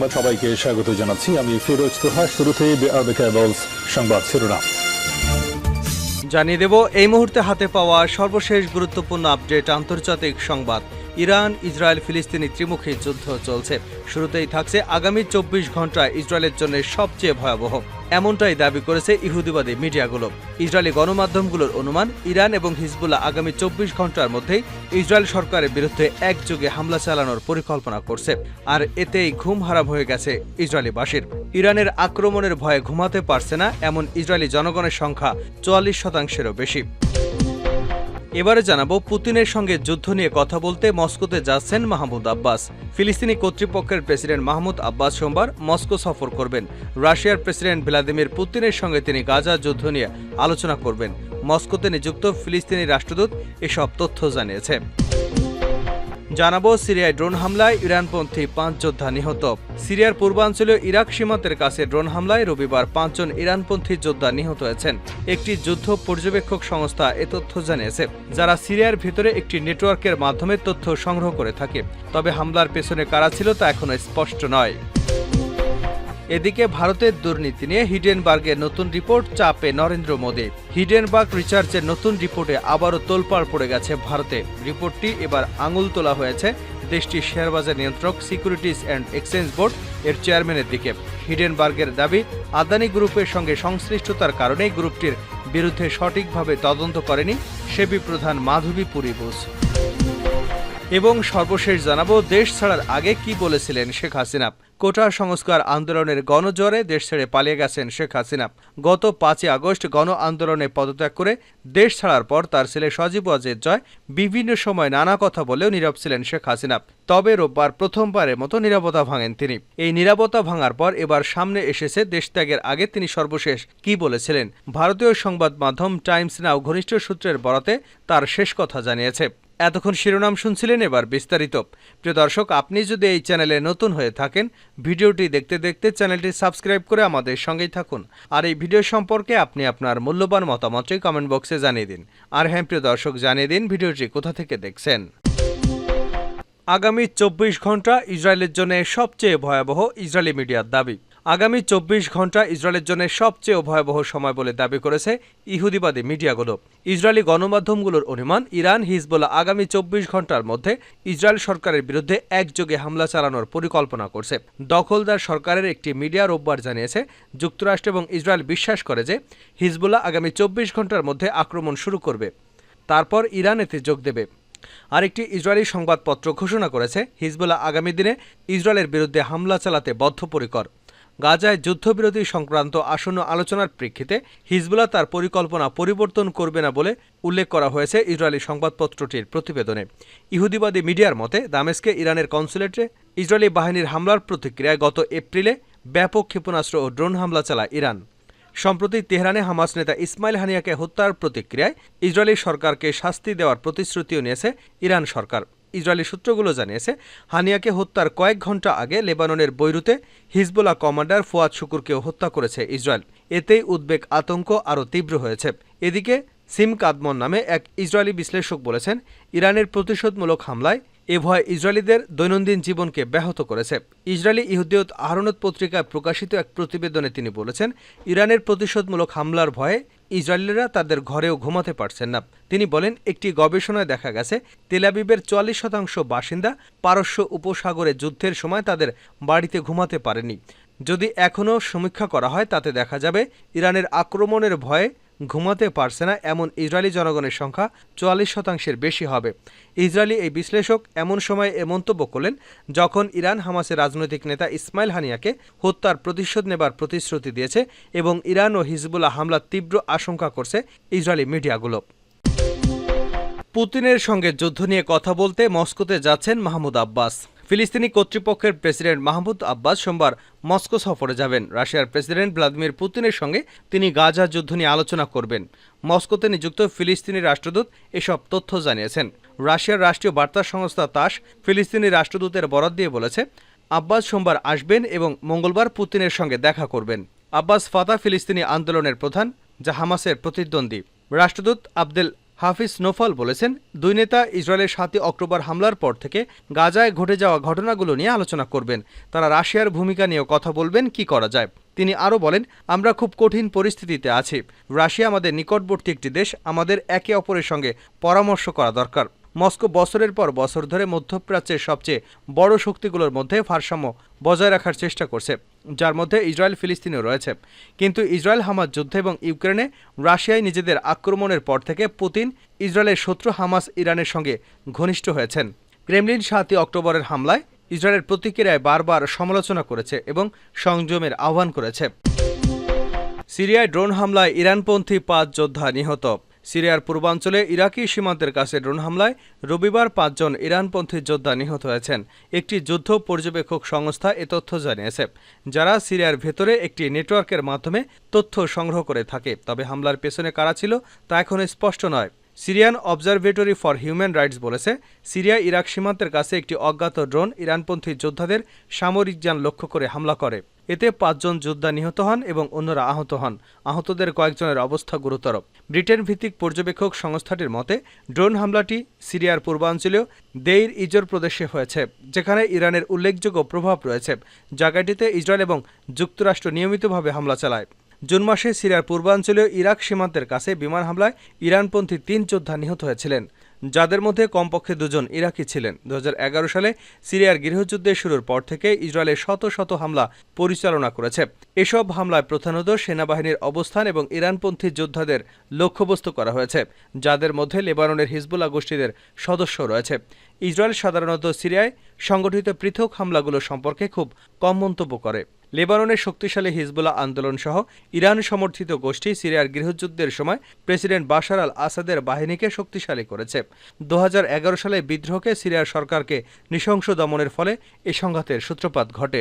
সংবাদ সবাইকে স্বাগত জানাচ্ছি। আমি ফিরোজ তোহা শুরুতেই সংবাদ শিরোনাম। জানিয়ে দেব, এই মুহূর্তে হাতে পাওয়া সর্বশেষ গুরুত্বপূর্ণ আপডেট, আন্তর্জাতিক সংবাদ। ইরান, ইসরায়েল, ফিলিস্তিনি ত্রিমুখী যুদ্ধ চলছে। শুরুতেই থাকছে আগামী চব্বিশ ঘণ্টা ইসরায়েলের জন্য সবচেয়ে ভয়াবহ। এমনটাই দাবি করেছে ইহুদিবাদী মিডিয়াগুলো। ইসরায়েলি গণমাধ্যমগুলোর অনুমান, ইরান এবং হিজবুল্লাহ আগামী চব্বিশ ঘণ্টার মধ্যেই ইসরায়েল সরকারের বিরুদ্ধে একযোগে হামলা চালানোর পরিকল্পনা করছে। আর এতেই ঘুম হারাম হয়ে গেছে ইসরায়েলিবাসীর। ইরানের আক্রমণের ভয়ে ঘুমাতে পারছে না এমন ইসরায়েলি জনগণের সংখ্যা চুয়াল্লিশ শতাংশেরও বেশি। এবারে জানাব পুতিনের সঙ্গে যুদ্ধ নিয়ে কথা বলতে মস্কোতে যাচ্ছেন মাহমুদ আব্বাস। ফিলিস্তিনি কর্তৃপক্ষের প্রেসিডেন্ট মাহমুদ আব্বাস সোমবার মস্কো সফর করবেন। রাশিয়ার প্রেসিডেন্ট ভ্লাদিমির পুতিনের সঙ্গে তিনি গাজা যুদ্ধ নিয়ে আলোচনা করবেন। মস্কোতে নিযুক্ত ফিলিস্তিনি রাষ্ট্রদূত এসব তথ্য জানিয়েছে। জানাব সিরিয়ায় ড্রোন হামলায় ইরানপন্থী পাঁচ যোদ্ধা নিহত। সিরিয়ার পূর্বাঞ্চলীয় ইরাক সীমান্তের কাছে ড্রোন হামলায় রবিবার পাঁচজন ইরানপন্থী যোদ্ধা নিহত হয়েছেন। একটি যুদ্ধ পর্যবেক্ষক সংস্থা এ তথ্য জানিয়েছে, যারা সিরিয়ার ভিতরে একটি নেটওয়ার্কের মাধ্যমে তথ্য সংগ্রহ করে থাকে। তবে হামলার পেছনে কারা ছিল তা এখনও স্পষ্ট নয়। এদিকে ভারতের দুর্নীতি নিয়ে হিডেনবার্গের নতুন রিপোর্ট চাপে নরেন্দ্র মোদী। হিডেনবার্গ রিসার্চের নতুন রিপোর্টে আবারও তোলপাড় পড়ে গেছে ভারতে। রিপোর্টটি এবার আঙুল তোলা হয়েছে দেশটির শেয়ারবাজার নিয়ন্ত্রক সিকিউরিটিজ অ্যান্ড এক্সচেঞ্জ বোর্ড এর চেয়ারম্যানের দিকে। হিডেনবার্গের দাবি, আদানি গ্রুপের সঙ্গে সংশ্লিষ্টতার কারণেই গ্রুপটির বিরুদ্ধে সঠিকভাবে তদন্ত করেনি সেবি প্রধান মাধবী পুরী বোস এবং সর্বশেষ জানাব, দেশ ছাড়ার আগে কি বলেছিলেন শেখ হাসিনা? কোটা সংস্কার আন্দোলনের গণজ্বরে দেশ ছেড়ে পালিয়ে গেছেন শেখ হাসিনা। গত পাঁচই আগস্ট গণ আন্দোলনে পদত্যাগ করে দেশ ছাড়ার পর তার ছেলে সজীব ওয়াজেদ জয় বিভিন্ন সময় নানা কথা বলেও নীরব ছিলেন শেখ হাসিনা। তবে রোববার প্রথমবারের মতো নিরাপত্তা ভাঙেন তিনি। এই নিরাপত্তা ভাঙার পর এবার সামনে এসেছে দেশত্যাগের আগে তিনি সর্বশেষ কি বলেছিলেন। ভারতীয় সংবাদ মাধ্যম টাইমস নাও ঘনিষ্ঠ সূত্রের বরাতে তার শেষ কথা জানিয়েছে। এতক্ষণ শিরোনাম শুনছিলেন এবার বিস্তারিত। প্রিয় দর্শক, আপনি যদি এই চ্যানেলে নতুন হয়ে থাকেন, ভিডিওটি দেখতে দেখতে চ্যানেলটি সাবস্ক্রাইব করে আমাদের সঙ্গেই থাকুন। আর এই ভিডিও সম্পর্কে আপনি আপনার মূল্যবান মতামতটি কমেন্ট বক্সে জানিয়ে দিন। আর হ্যাঁ প্রিয় দর্শক, জানিয়ে দিন ভিডিওটি কোথা থেকে দেখছেন। আগামী চব্বিশ ঘণ্টা ইসরায়েলের জন্য সবচেয়ে ভয়াবহ ইসরায়েলি মিডিয়ার দাবি। আগামী চব্বিশ ঘণ্টা ইসরায়েলের জন্য সবচেয়ে ভয়াবহ সময় বলে দাবি করেছে ইহুদিবাদী মিডিয়াগুলো। ইসরায়েলি গণমাধ্যমগুলোর অনুমান, ইরান, হিজবুল্লাহ আগামী চব্বিশ ঘণ্টার মধ্যে ইসরায়েল সরকারের বিরুদ্ধে একযোগে হামলা চালানোর পরিকল্পনা করছে। দখলদার সরকারের একটি মিডিয়া রোববার জানিয়েছে, যুক্তরাষ্ট্র এবং ইসরায়েল বিশ্বাস করে যে হিজবুল্লাহ আগামী চব্বিশ ঘণ্টার মধ্যে আক্রমণ শুরু করবে। তারপর ইরান এতে যোগ দেবে। আরেকটি ইসরায়েলি সংবাদপত্র ঘোষণা করেছে, হিজবুল্লাহ আগামী দিনে ইসরায়েলের বিরুদ্ধে হামলা চালাতে বদ্ধপরিকর। গাজায় যুদ্ধবিরতি সংক্রান্ত আসন্ন আলোচনার প্রেক্ষিতে হিজবুল্লাহ তার পরিকল্পনা পরিবর্তন করবে না বলে উল্লেখ করা হয়েছে ইসরায়েলি সংবাদপত্রটির প্রতিবেদনে। ইহুদিবাদী মিডিয়ার মতে, দামেস্কে ইরানের কনসুলেটে ইসরায়েলি বাহিনীর হামলার প্রতিক্রিয়ায় গত এপ্রিলে ব্যাপক ক্ষেপণাস্ত্র ও ড্রোন হামলা চালায় ইরান। সম্প্রতি তেহরানে হামাস নেতা ইসমাইল হানিয়াকে হত্যার প্রতিক্রিয়ায় ইসরায়েলি সরকারকে শাস্তি দেওয়ার প্রতিশ্রুতিও নিয়েছে ইরান সরকার। ইসরায়েলি সূত্রগুলো জানিয়েছে, হানিয়াকে হত্যার কয়েক ঘণ্টা আগে লেবাননের বৈরুতে হিজবুল্লাহ কমান্ডার ফুয়াদ শুকুরকেও হত্যা করেছে ইসরায়েল। এতেই উদ্বেগ, আতঙ্ক আরও তীব্র হয়েছে। এদিকে সিম কাদমন নামে এক ইসরায়েলি বিশ্লেষক বলেছেন, ইরানের প্রতিশোধমূলক হামলায় এ ভয় ইসরায়েলিদের দৈনন্দিন জীবনকে ব্যাহত করেছে। ইসরায়েলি ইহুদিয়ত আহরণত পত্রিকায় প্রকাশিত এক প্রতিবেদনে তিনি বলেছেন, ইরানের প্রতিশোধমূলক হামলার ভয়ে ইসরায়েলিরা তাদের ঘরেও ঘুমাতে পারছেন না। তিনি বলেন, একটি গবেষণায় দেখা গেছে তেলাবিবের চুয়াল্লিশ শতাংশ বাসিন্দা পারস্য উপসাগরে যুদ্ধের সময় তাদের বাড়িতে ঘুমাতে পারেনি। যদি এখনও সমীক্ষা করা হয়, তাতে দেখা যাবে, ইরানের আক্রমণের ভয়ে ঘুমাতে পারছে না, এমন ইসরায়েলি জনগণের সংখ্যা চুয়াল্লিশ শতাংশের বেশি হবে। ইসরায়েলি এই বিশ্লেষক এমন সময় এ মন্তব্য করলেন যখন ইরান হামাসের রাজনৈতিক নেতা ইসমাইল হানিয়াকে হত্যার প্রতিশোধ নেবার প্রতিশ্রুতি দিয়েছে এবং ইরান ও হিজবুল্লাহ হামলার তীব্র আশঙ্কা করছে ইসরায়েলি মিডিয়াগুলো। পুতিনের সঙ্গে যুদ্ধ নিয়ে কথা বলতে মস্কোতে যাচ্ছেন মাহমুদ আব্বাস। ফিলিস্তিনি কর্তৃপক্ষের প্রেসিডেন্ট মাহমুদ আব্বাস সোমবার মস্কো সফরে যাবেন। রাশিয়ার প্রেসিডেন্ট ভ্লাদিমির পুতিনের সঙ্গে তিনি গাজা যুদ্ধ নিয়ে আলোচনা করবেন। মস্কোতে নিযুক্ত ফিলিস্তিনি রাষ্ট্রদূত এসব তথ্য জানিয়েছেন। রাশিয়ার রাষ্ট্রীয় বার্তা সংস্থা তাস ফিলিস্তিনি রাষ্ট্রদূতের বরাদ দিয়ে বলেছে, আব্বাস সোমবার আসবেন এবং মঙ্গলবার পুতিনের সঙ্গে দেখা করবেন। আব্বাস ফাতা ফিলিস্তিনি আন্দোলনের প্রধান, যা হামাসের প্রতিদ্বন্দ্বী। রাষ্ট্রদূত আবদেল হাফিজ নোফাল বলেছেন, দুই নেতা ইসরায়েলের সাতই অক্টোবর হামলার পর থেকে গাজায় ঘটে যাওয়া ঘটনাগুলো নিয়ে আলোচনা করবেন। তারা রাশিয়ার ভূমিকা নিয়েও কথা বলবেন, কি করা যায়। তিনি আরও বলেন, আমরা খুব কঠিন পরিস্থিতিতে আছি। রাশিয়া আমাদের নিকটবর্তী একটি দেশ, আমাদের একে অপরের সঙ্গে পরামর্শ করা দরকার। মস্কো বছরের পর বছর ধরে মধ্যপ্রাচ্যের সবচেয়ে বড় শক্তিগুলোর মধ্যে ভারসাম্য বজায় রাখার চেষ্টা করছে, যার মধ্যে ইসরায়েল, ফিলিস্তিনও রয়েছে। কিন্তু ইসরায়েল, হামাস যুদ্ধ এবং ইউক্রেনে রাশিয়ায় নিজেদের আক্রমণের পর থেকে পুতিন, ইসরায়েলের শত্রু হামাস ইরানের সঙ্গে ঘনিষ্ঠ হয়েছেন। ক্রেমলিন সাতই অক্টোবরের হামলায় ইসরায়েলের প্রতিক্রিয়ায় বারবার সমালোচনা করেছে এবং সংযমের আহ্বান করেছে। সিরিয়ায় ড্রোন হামলায় ইরানপন্থী পাঁচ যোদ্ধা নিহত। সিরিয়ার পূর্বাঞ্চলে ইরাকি সীমান্তের কাছে ড্রোন হামলায় রবিবার পাঁচজন ইরানপন্থী যোদ্ধা নিহত হয়েছেন। একটি যুদ্ধ পর্যবেক্ষক সংস্থা এ তথ্য জানিয়েছে। যারা সিরিয়ার ভেতরে একটি নেটওয়ার্কের মাধ্যমে তথ্য সংগ্রহ করে থাকে, তবে হামলার পেছনে কারা ছিল তা এখনও স্পষ্ট নয়। Syrian Observatory for Human Rights বলেছে, সিরিয়া ইরাক সীমান্তের কাছে একটি অজ্ঞাত ড্রোন ইরানপন্থী যোদ্ধাদের সামরিক যান লক্ষ্য করে হামলা করে। এতে পাঁচজন যোদ্ধা নিহত হন এবং অন্যরা আহত হন। আহতদের কয়েকজনের অবস্থা গুরুতর। ব্রিটেন ভিত্তিক পর্যবেক্ষক সংস্থাটির মতে, ড্রোন হামলাটি সিরিয়ার পূর্বাঞ্চলীয় দেইর ইজর প্রদেশে হয়েছে, যেখানে ইরানের উল্লেখযোগ্য প্রভাব রয়েছে। জায়গাটিতে ইসরায়েল এবং যুক্তরাষ্ট্র নিয়মিতভাবে হামলা চালায়। জুন মাসে সিরিয়ার পূর্বাঞ্চলীয় ইরাক সীমান্তের কাছে বিমান হামলায় ইরানপন্থী তিন যোদ্ধা নিহত হয়েছিলেন। যাদের মধ্যে কমপক্ষে দুজন ইরাকি ছিলেন। দু হাজার এগারো সালে সিরিয়ার গৃহযুদ্ধের শুরুর পর থেকে ইসরায়েলের শত শত হামলা পরিচালনা করেছে। এসব হামলায় প্রধানত সেনাবাহিনীর অবস্থান এবং ইরানপন্থী যোদ্ধাদের লক্ষ্যবস্তু করা হয়েছে, যাদের মধ্যে লেবাননের হিজবুল্লাহ গোষ্ঠীদের সদস্য রয়েছে। ইসরায়েল সাধারণত সিরিয়ায় সংগঠিত পৃথক হামলাগুলো সম্পর্কে খুব কম মন্তব্য করে। লেবাননের শক্তিশালী হিজবুল্লাহ আন্দোলন সহ ইরান সমর্থিত গোষ্ঠী সিরিয়ার গৃহযুদ্ধের সময় প্রেসিডেন্ট বাশার আল আসাদের বাহিনীকে শক্তিশালী করেছে। দু হাজার এগারো সালে বিদ্রোহকে সিরিয়ার সরকারকে নৃশংস দমনের ফলে এ সংঘাতের সূত্রপাত ঘটে।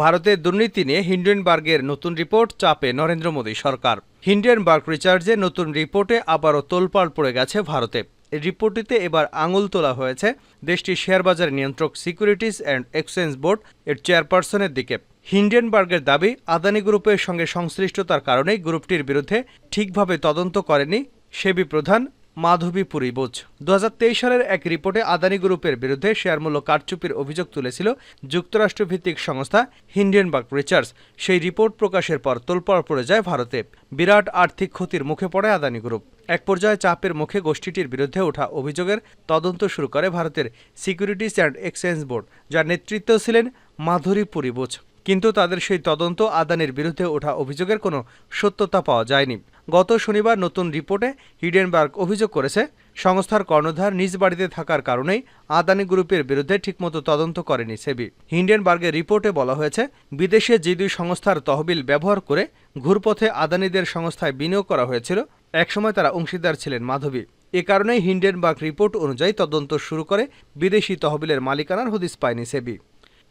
ভারতের দুর্নীতি নিয়ে হিন্ডেনবার্গের নতুন রিপোর্ট চাপে নরেন্দ্র মোদী সরকার। হিন্ডেনবার্গ রিচার্জের নতুন রিপোর্টে আবারও তোলপাড় পড়ে গেছে ভারতে। রিপোর্টটিতে এবার আঙুল তোলা হয়েছে দেশটির শেয়ারবাজার নিয়ন্ত্রক সিকিউরিটিস অ্যান্ড এক্সচেঞ্জ বোর্ড এর চেয়ারপারসনের দিকে। হিন্ডেনবার্গের দাবি, আদানি গ্রুপের সঙ্গে সংশ্লিষ্টতার কারণেই গ্রুপটির বিরুদ্ধে ঠিকভাবে তদন্ত করেনি সেবি প্রধান মাধবী পুরী বোঝ। দু হাজার তেইশ সালের এক রিপোর্টে আদানি গ্রুপের বিরুদ্ধে শেয়ার শেয়ারমূল্য কারচুপির অভিযোগ তুলেছিল যুক্তরাষ্ট্রভিত্তিক সংস্থা হিন্ডেনবার্গ রিচার্জ সেই রিপোর্ট প্রকাশের পর তোলপাড় পড়ে যায় ভারতে। বিরাট আর্থিক ক্ষতির মুখে পড়ে আদানি গ্রুপ। এক পর্যায়ে চাপের মুখে গোষ্ঠীটির বিরুদ্ধে ওঠা অভিযোগের তদন্ত শুরু করে ভারতের সিকিউরিটিজ অ্যান্ড এক্সচেঞ্জ বোর্ড, যার নেতৃত্ব ছিলেন মাধুরী পুরীবোঝ কিন্তু তাদের সেই তদন্ত আদানির বিরুদ্ধে ওঠা অভিযোগের কোনো সত্যতা পাওয়া যায়নি। গত শনিবার নতুন রিপোর্টে হিডেনবার্গ অভিযোগ করেছে, সংস্থার কর্ণধার নিজ বাড়িতে থাকার কারণেই আদানি গ্রুপের বিরুদ্ধে ঠিকমতো তদন্ত করেনি সেবি। হিন্ডেনবার্গের রিপোর্টে বলা হয়েছে, বিদেশে যে দুই সংস্থার তহবিল ব্যবহার করে ঘুরপথে আদানিদের সংস্থায় বিনিয়োগ করা হয়েছিল, একসময় তারা অংশীদার ছিলেন মাধবী। এ কারণেই হিন্ডেনবার্গ রিপোর্ট অনুযায়ী তদন্ত শুরু করে বিদেশি তহবিলের মালিকানার হদিস পায়নি সেবি।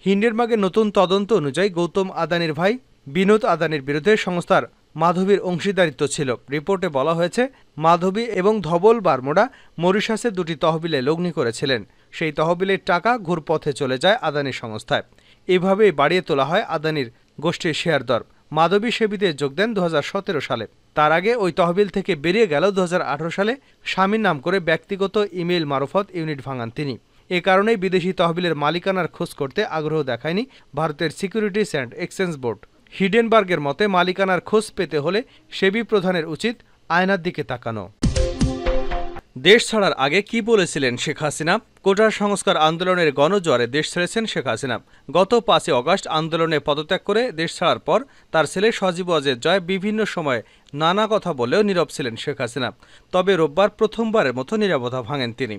হিন্ডেনবার্গের নতুন তদন্ত অনুযায়ী গৌতম আদানির ভাই বিনোদ আদানির বিরুদ্ধে সংস্থার মাধবীর অংশীদারিত্ব ছিল। রিপোর্টে বলা হয়েছে, মাধবী এবং ধবল বার্মোডা মরিশাসে দুটি তহবিলে লগ্নি করেছিলেন। সেই তহবিলের টাকা ঘুরপথে চলে যায় আদানি সংস্থায়। এভাবেই বাড়িয়ে তোলা হয় আদানির গোষ্ঠীর শেয়ার দর। মাধবী সেবিতে যোগ দেন দু হাজার সতেরো সালে। তার আগে ওই তহবিল থেকে বেরিয়ে গেল দু হাজার আঠেরো সালে। স্বামীর নাম করে ব্যক্তিগত ইমেইল মারফত ইউনিট ভাঙান তিনি। এ কারণেই বিদেশি তহবিলের মালিকানার খোঁজ করতে আগ্রহ দেখায়নি ভারতের সিকিউরিটিস অ্যান্ড এক্সচেঞ্জ বোর্ড। হিডেনবার্গের মতে মালিকানার খোঁজ পেতে হলে সেবি প্রধানের উচিত আয়নার দিকে তাকানো। দেশ ছাড়ার আগে কি বলেছিলেন শেখ হাসিনা? কোটা সংস্কার আন্দোলনের গণজোয়ারে দেশ ছেড়েছেন শেখ হাসিনা। গত পাঁচই অগস্ট আন্দোলনে পদত্যাগ করে দেশ ছাড়ার পর তার ছেলে সজীব অজের জয় বিভিন্ন সময়ে নানা কথা বলেও নীরব ছিলেন শেখ হাসিনা। তবে রোববার প্রথমবারের মতো নিরাপত্তা ভাঙেন তিনি।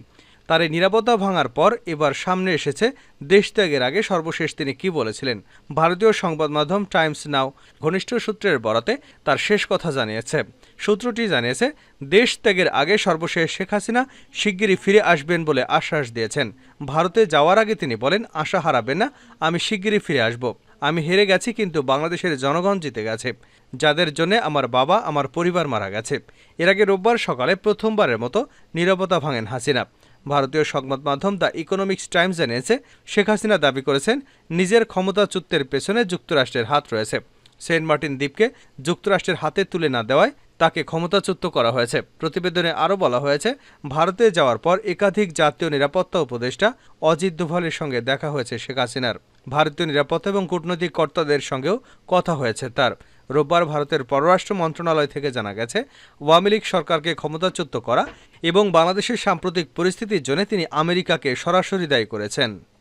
তার এই নিরাপত্তা ভাঙার পর এবার সামনে এসেছে দেশত্যাগের আগে সর্বশেষ তিনি কি বলেছিলেন। ভারতীয় সংবাদ মাধ্যম টাইমস নাও ঘনিষ্ঠ সূত্রের বরাতে তার শেষ কথা জানিয়েছে। সূত্রটি জানিয়েছে দেশ ত্যাগের আগে সর্বশেষ শেখ হাসিনা শিগগিরই ফিরে আসবেন বলে আশ্বাস দিয়েছেন। ভারতে যাওয়ার আগে তিনি বলেন, আশা হারাবেন না, আমি শিগগিরই ফিরে আসব। আমি হেরে গেছি, কিন্তু বাংলাদেশের জনগণ জিতে গেছে। যাদের জন্য আমার বাবা, আমার পরিবার মারা গেছে। এর আগে রোববার সকালে প্রথমবারের মতো নিরাপত্তা ভাঙেন হাসিনা। ভারতীয় সংবাদ মাধ্যম দ্য ইকোনমিক্স টাইমস জানিয়েছে শেখ হাসিনা দাবি করেছেন, নিজের ক্ষমতাচ্যুতের পেছনে যুক্তরাষ্ট্রের হাত রয়েছে। সেন্ট মার্টিন দ্বীপকে যুক্তরাষ্ট্রের হাতে তুলে না দেওয়ায় তাকে ক্ষমতাচ্যুত করা হয়েছে। প্রতিবেদনে আরও বলা হয়েছে, ভারতে যাওয়ার পর একাধিক জাতীয় নিরাপত্তা উপদেষ্টা অজিত দোভালের সঙ্গে দেখা হয়েছে শেখ হাসিনার। ভারতীয় নিরাপত্তা এবং কূটনৈতিক কর্তাদের সঙ্গেও কথা হয়েছে তার। রোববার ভারতের পররাষ্ট্র মন্ত্রণালয় থেকে জানা গেছে, আওয়ামী লীগ সরকারকে ক্ষমতাচ্যুত করা এবং বাংলাদেশের সাম্প্রতিক পরিস্থিতির জন্য তিনি আমেরিকাকে সরাসরি দায়ী করেছেন।